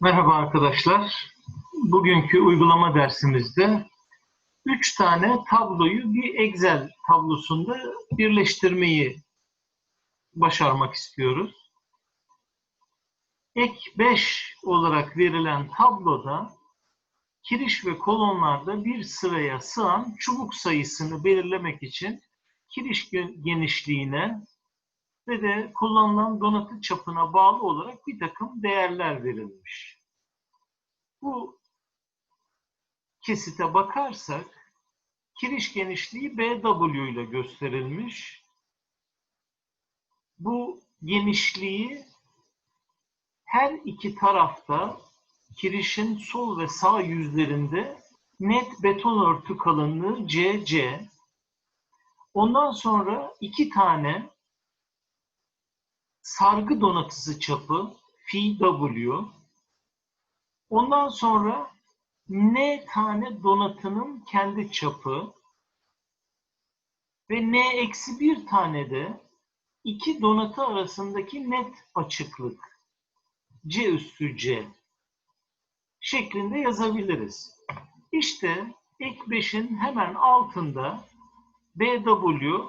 Merhaba arkadaşlar. Bugünkü uygulama dersimizde üç tane tabloyu bir Excel tablosunda birleştirmeyi başarmak istiyoruz. Ek 5 olarak verilen tabloda kiriş ve kolonlarda bir sıraya sığan çubuk sayısını belirlemek için kiriş genişliğine ve de kullanılan donatı çapına bağlı olarak bir takım değerler verilmiş. Bu kesite bakarsak kiriş genişliği BW ile gösterilmiş. Bu genişliği her iki tarafta kirişin sol ve sağ yüzlerinde net beton örtü kalınlığı CC. Ondan sonra iki tane sargı donatısı çapı phi w. Ondan sonra n tane donatının kendi çapı ve n eksi bir tane de iki donatı arasındaki net açıklık c üstü c şeklinde yazabiliriz. İşte ek 5'in hemen altında BW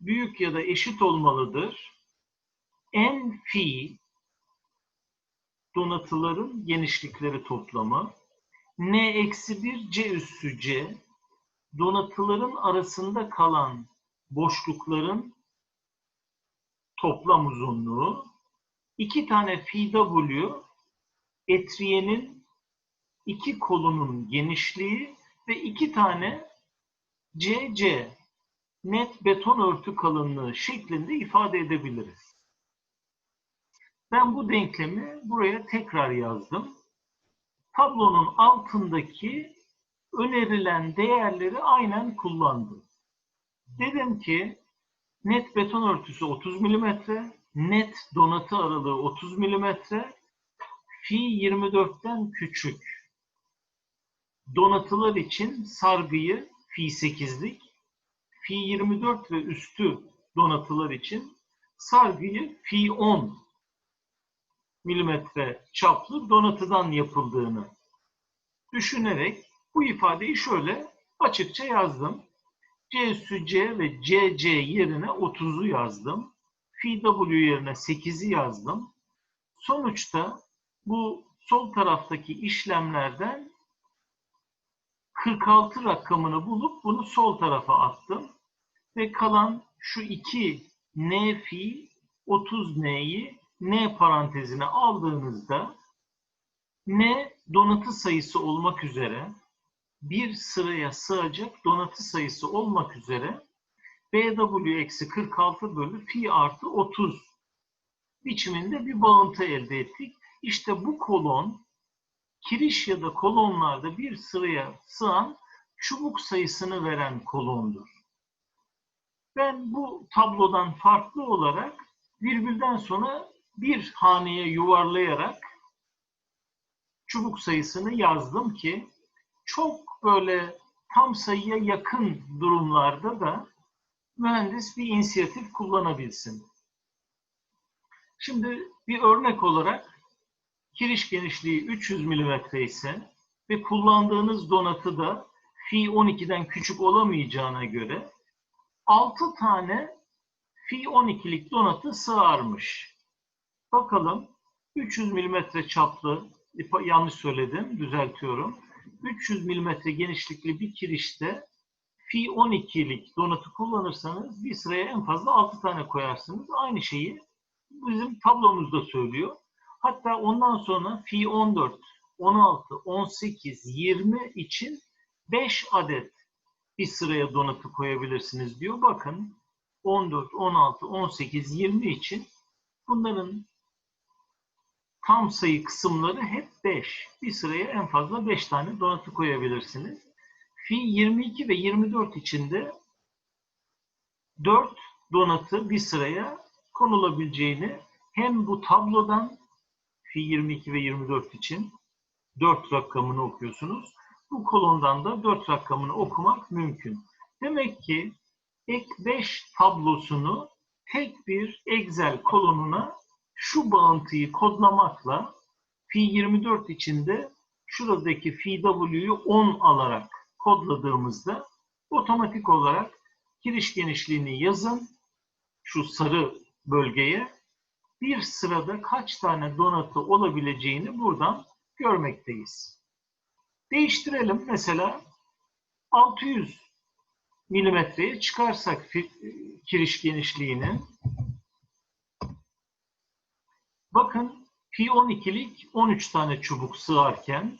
büyük ya da eşit olmalıdır en fi donatıların genişlikleri toplamı n eksi 1 c üssü c donatıların arasında kalan boşlukların toplam uzunluğu iki tane fi w etriyenin iki kolunun genişliği ve iki tane cc net beton örtü kalınlığı şeklinde ifade edebiliriz. Ben bu denklemi buraya tekrar yazdım. Tablonun altındaki önerilen değerleri aynen kullandım. Dedim ki net beton örtüsü 30 mm, net donatı aralığı 30 mm, fi 24'ten küçük. Donatılar için sargıyı fi 8'lik, fi 24 ve üstü donatılar için sargıyı fi 10 milimetre çaplı donatıdan yapıldığını düşünerek bu ifadeyi şöyle açıkça yazdım. C üssü C ve CC yerine 30'u yazdım. FW yerine 8'i yazdım. Sonuçta bu sol taraftaki işlemlerden 46 rakamını bulup bunu sol tarafa attım. Ve kalan şu iki N fi 30 N'yi n parantezine aldığınızda n donatı sayısı olmak üzere bir sıraya sığacak donatı sayısı olmak üzere BW eksi 46 bölü fi artı 30 biçiminde bir bağıntı elde ettik. İşte bu kolon kiriş ya da kolonlarda bir sıraya sığan çubuk sayısını veren kolondur. Ben bu tablodan farklı olarak virgülden sonra bir haneye yuvarlayarak çubuk sayısını yazdım ki çok böyle tam sayıya yakın durumlarda da mühendis bir inisiyatif kullanabilsin. Şimdi bir örnek olarak kiriş genişliği 300 mm ise ve kullandığınız donatı da fi 12'den küçük olamayacağına göre 6 tane fi 12'lik donatı sığarmış. Bakalım 300 mm çaplı, yanlış söyledim, düzeltiyorum. 300 mm genişlikli bir kirişte fi 12'lik donatı kullanırsanız bir sıraya en fazla 6 tane koyarsınız. Aynı şeyi bizim tablomuzda söylüyor. Hatta ondan sonra fi 14, 16, 18, 20 için 5 adet bir sıraya donatı koyabilirsiniz diyor. Bakın 14, 16, 18, 20 için bunların tam sayı kısımları hep 5. Bir sıraya en fazla 5 tane donatı koyabilirsiniz. Fi 22 ve 24 içinde 4 donatı bir sıraya konulabileceğini hem bu tablodan fi 22 ve 24 için 4 rakamını okuyorsunuz. Bu kolondan da 4 rakamını okumak mümkün. Demek ki ek 5 tablosunu tek bir Excel kolonuna şu bağıntıyı kodlamakla Fi 24 içinde şuradaki fi W'yu 10 alarak kodladığımızda otomatik olarak giriş genişliğini yazın şu sarı bölgeye bir sırada kaç tane donatı olabileceğini buradan görmekteyiz. Değiştirelim. Mesela 600 milimetreye çıkarsak kiriş genişliğini bakın Pi 12'lik 13 tane çubuk sığarken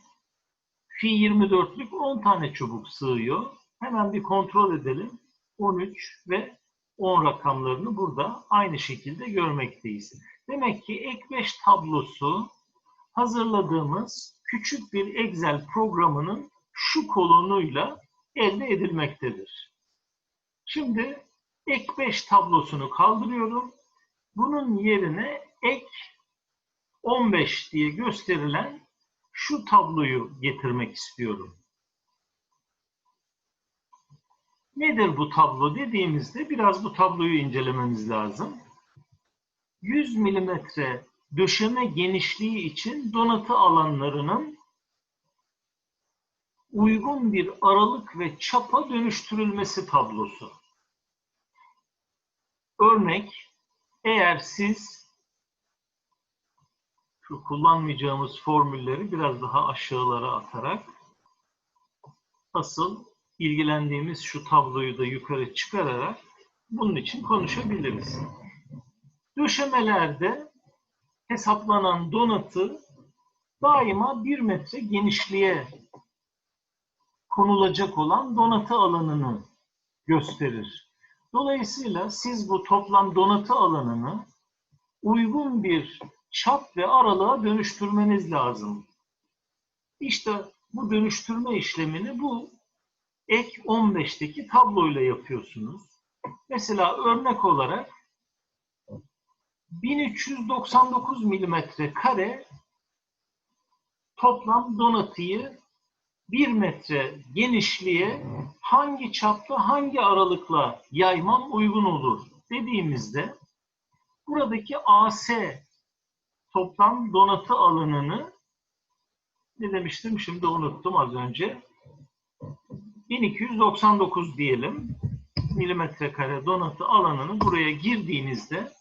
Fi 24'lük 10 tane çubuk sığıyor. Hemen bir kontrol edelim. 13 ve 10 rakamlarını burada aynı şekilde görmekteyiz. Demek ki ek 5 tablosu hazırladığımız küçük bir Excel programının şu kolonuyla elde edilmektedir. Şimdi ek 5 tablosunu kaldırıyorum. Bunun yerine ek 15 diye gösterilen şu tabloyu getirmek istiyorum. Nedir bu tablo dediğimizde biraz bu tabloyu incelememiz lazım. 100 milimetre döşeme genişliği için donatı alanlarının uygun bir aralık ve çapa dönüştürülmesi tablosu. Örnek, eğer siz kullanmayacağımız formülleri biraz daha aşağılara atarak asıl ilgilendiğimiz şu tabloyu da yukarı çıkararak bunun için konuşabiliriz. Döşemelerde hesaplanan donatı daima 1 metre genişliğe konulacak olan donatı alanını gösterir. Dolayısıyla siz bu toplam donatı alanını uygun bir çap ve aralığa dönüştürmeniz lazım. İşte bu dönüştürme işlemini bu ek 15'teki tabloyla yapıyorsunuz. Mesela örnek olarak 1399 milimetre kare toplam donatıyı 1 metre genişliğe hangi çapta hangi aralıkla yaymam uygun olur dediğimizde buradaki AC toplam donatı alanını ne demiştim? Şimdi unuttum az önce. 1299 diyelim. Milimetre kare donatı alanını buraya girdiğinizde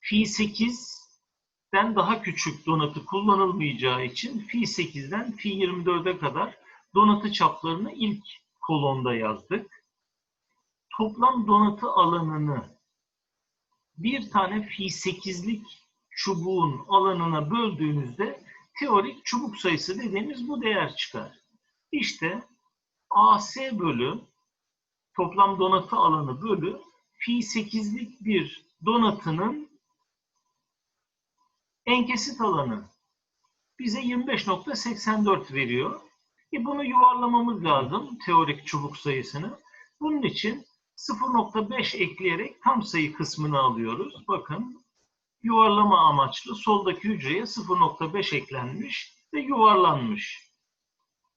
fi 8'den daha küçük donatı kullanılmayacağı için fi 8'den fi 24'e kadar donatı çaplarını ilk kolonda yazdık. Toplam donatı alanını bir tane fi 8'lik çubuğun alanına böldüğünüzde teorik çubuk sayısı dediğimiz bu değer çıkar. İşte AC bölü toplam donatı alanı bölü fi 8'lik bir donatının enkesit alanı bize 25.84 veriyor. E bunu yuvarlamamız lazım teorik çubuk sayısını. Bunun için 0.5 ekleyerek tam sayı kısmını alıyoruz. Bakın yuvarlama amaçlı soldaki hücreye 0.5 eklenmiş ve yuvarlanmış.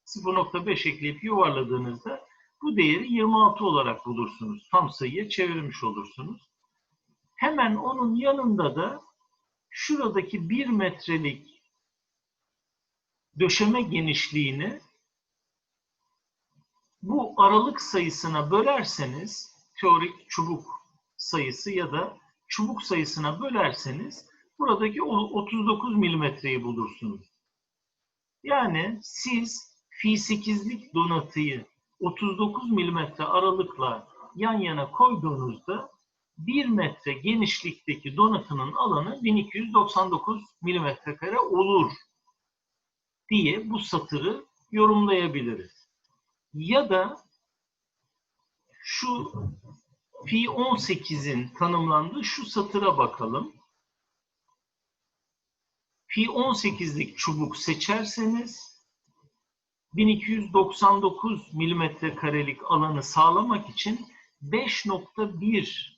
0.5 ekleyip yuvarladığınızda bu değeri 26 olarak bulursunuz. Tam sayıya çevirmiş olursunuz. Hemen onun yanında da şuradaki 1 metrelik döşeme genişliğini bu aralık sayısına bölerseniz teorik çubuk sayısı ya da çubuk sayısına bölerseniz buradaki 39 milimetreyi bulursunuz. Yani siz fi 8'lik donatıyı 39 milimetre aralıkla yan yana koyduğunuzda 1 metre genişlikteki donatının alanı 1299 milimetre kare olur diye bu satırı yorumlayabiliriz. Ya da şu fi 18'in tanımlandığı şu satıra bakalım. Fi 18'lik çubuk seçerseniz 1299 milimetre karelik alanı sağlamak için 5.1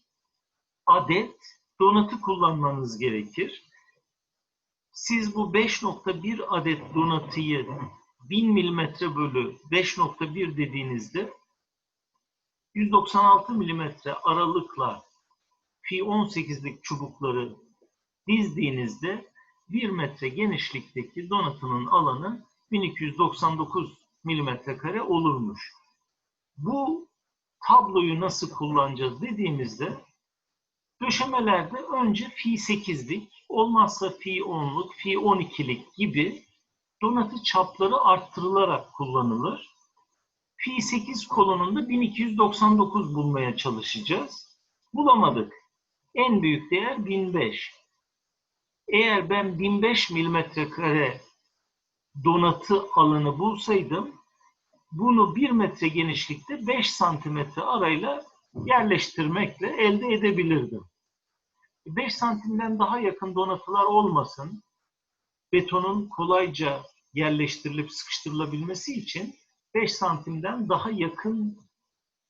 adet donatı kullanmanız gerekir. Siz bu 5.1 adet donatıyı 1000 milimetre bölü 5.1 dediğinizde 196 milimetre aralıkla fi 18'lik çubukları dizdiğinizde 1 metre genişlikteki donatının alanı 1299 milimetre kare olurmuş. Bu tabloyu nasıl kullanacağız dediğimizde döşemelerde önce fi 8'lik, olmazsa fi 10'luk, fi 12'lik gibi donatı çapları arttırılarak kullanılır. Fi 8 kolonunda 1299 bulmaya çalışacağız. Bulamadık. En büyük değer 1005. Eğer ben 1005 milimetre kare donatı alanı bulsaydım bunu 1 metre genişlikte 5 santimetre arayla yerleştirmekle elde edebilirdim. 5 santimden daha yakın donatılar olmasın, betonun kolayca yerleştirilip sıkıştırılabilmesi için 5 santimden daha yakın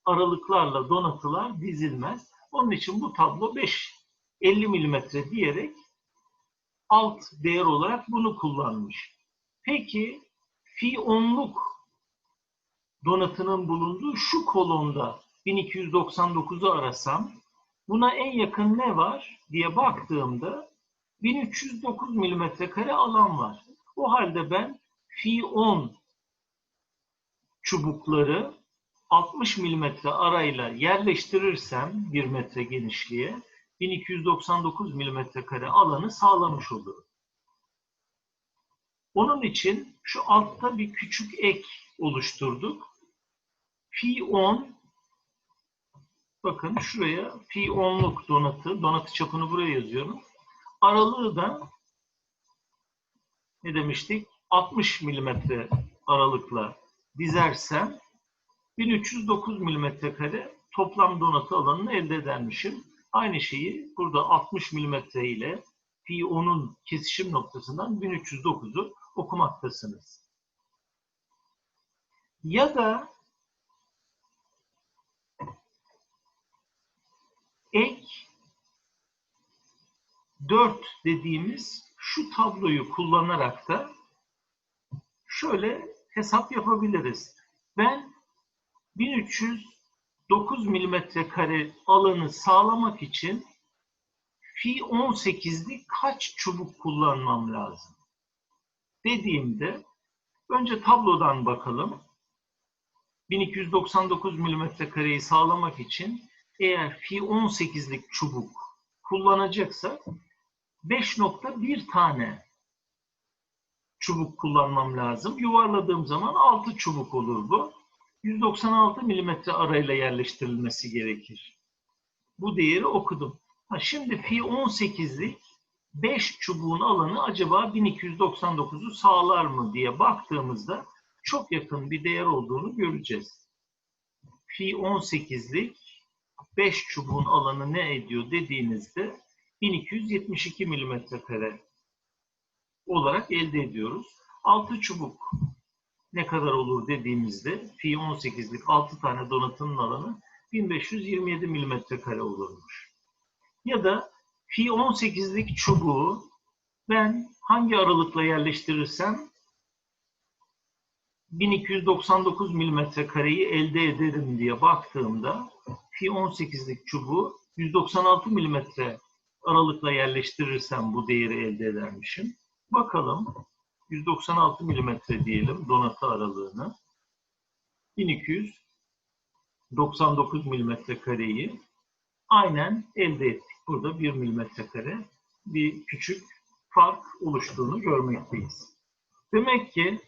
aralıklarla donatılar dizilmez. Onun için bu tablo 5 50 milimetre diyerek alt değer olarak bunu kullanmış. Peki fi onluk donatının bulunduğu şu kolonda 1299'u arasam buna en yakın ne var diye baktığımda 1309 milimetre kare alan var. O halde ben fi 10 çubukları 60 milimetre arayla yerleştirirsem 1 metre genişliğe 1299 milimetre kare alanı sağlamış olurum. Onun için şu altta bir küçük ek oluşturduk. Fi 10 bakın şuraya fi 10'luk donatı, donatı çapını buraya yazıyorum. Aralığı da ne demiştik? 60 milimetre aralıkla dizersem 1309 milimetre kare toplam donatı alanını elde edermişim. Aynı şeyi burada 60 milimetre ile fi 10'un kesişim noktasından 1309'u okumaktasınız. Ya da ek 4 dediğimiz şu tabloyu kullanarak da şöyle hesap yapabiliriz. Ben 1309 milimetre kare alanı sağlamak için fi 18'lik kaç çubuk kullanmam lazım? Dediğimde önce tablodan bakalım. 1299 milimetre kareyi sağlamak için eğer fi 18'lik çubuk kullanacaksak 5.1 tane çubuk kullanmam lazım. Yuvarladığım zaman 6 çubuk olur bu. 196 milimetre arayla yerleştirilmesi gerekir. Bu değeri okudum. Ha, şimdi fi 18'lik 5 çubuğun alanı acaba 1299'u sağlar mı diye baktığımızda çok yakın bir değer olduğunu göreceğiz. Fi 18'lik 5 çubuğun alanı ne ediyor dediğinizde 1272 milimetre kare olarak elde ediyoruz. 6 çubuk ne kadar olur dediğimizde fi 18'lik 6 tane donatının alanı 1527 milimetre kare olurmuş. Ya da fi 18'lik çubuğu ben hangi aralıkla yerleştirirsem 1299 milimetre kareyi elde ederim diye baktığımda fi 18'lik çubuğu 196 milimetre aralıkla yerleştirirsem bu değeri elde edermişim. Bakalım 196 milimetre diyelim donatı aralığını. 1299 milimetre kareyi aynen elde ettik. Burada 1 milimetre kare bir küçük fark oluştuğunu görmekteyiz. Demek ki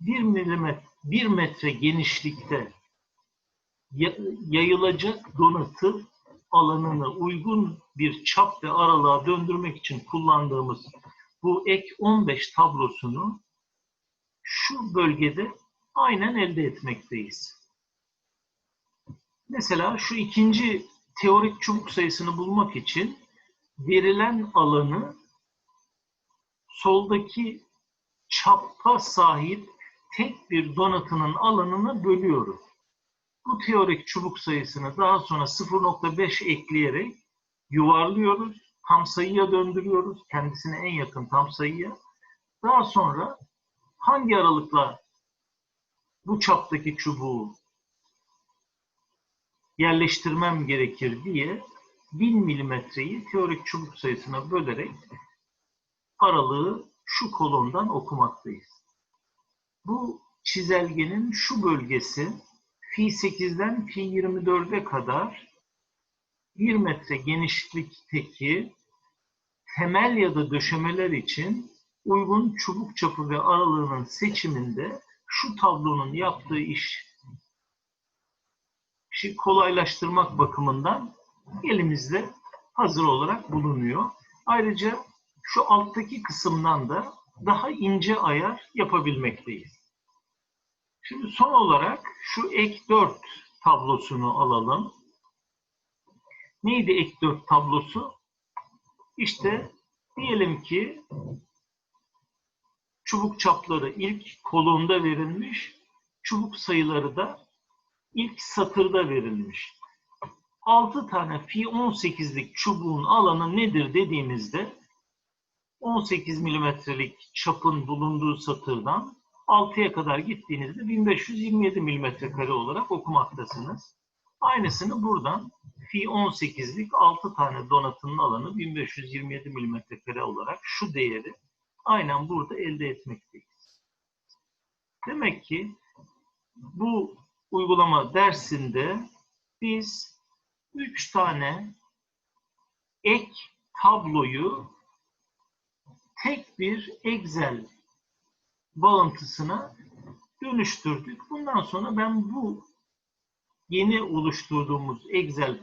1 milimetre, 1 metre genişlikte yayılacak donatı alanını uygun bir çap ve aralığa döndürmek için kullandığımız bu ek 15 tablosunu şu bölgede aynen elde etmekteyiz. Mesela şu ikinci teorik çubuk sayısını bulmak için verilen alanı soldaki çapa sahip tek bir donatının alanına bölüyoruz. Bu teorik çubuk sayısını daha sonra 0.5 ekleyerek yuvarlıyoruz. Tam sayıya döndürüyoruz. Kendisine en yakın tam sayıya. Daha sonra hangi aralıkla bu çaptaki çubuğu yerleştirmem gerekir diye 1000 milimetreyi teorik çubuk sayısına bölerek aralığı şu kolondan okumaktayız. Bu çizelgenin şu bölgesi fi 8'den fi 24'e kadar 1 metre genişlikteki temel ya da döşemeler için uygun çubuk çapı ve aralığının seçiminde şu tablonun yaptığı iş işi kolaylaştırmak bakımından elimizde hazır olarak bulunuyor. Ayrıca şu alttaki kısımdan da daha ince ayar yapabilmekteyiz. Şimdi son olarak şu ek 4 tablosunu alalım. Neydi ek 4 tablosu? İşte diyelim ki çubuk çapları ilk kolonda verilmiş, çubuk sayıları da ilk satırda verilmiş. 6 tane fi 18'lik çubuğun alanı nedir dediğimizde 18 milimetrelik çapın bulunduğu satırdan 6'ya kadar gittiğinizde 1527 milimetre kare olarak okumaktasınız. Aynısını buradan fi 18'lik 6 tane donatının alanı 1527 milimetre kare olarak şu değeri aynen burada elde etmekteyiz. Demek ki bu uygulama dersinde biz 3 tane ek tabloyu tek bir Excel bağıntısına dönüştürdük. Bundan sonra ben bu yeni oluşturduğumuz Excel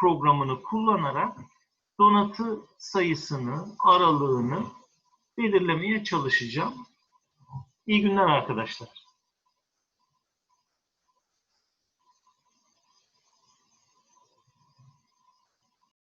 programını kullanarak donatı sayısını, aralığını belirlemeye çalışacağım. İyi günler arkadaşlar.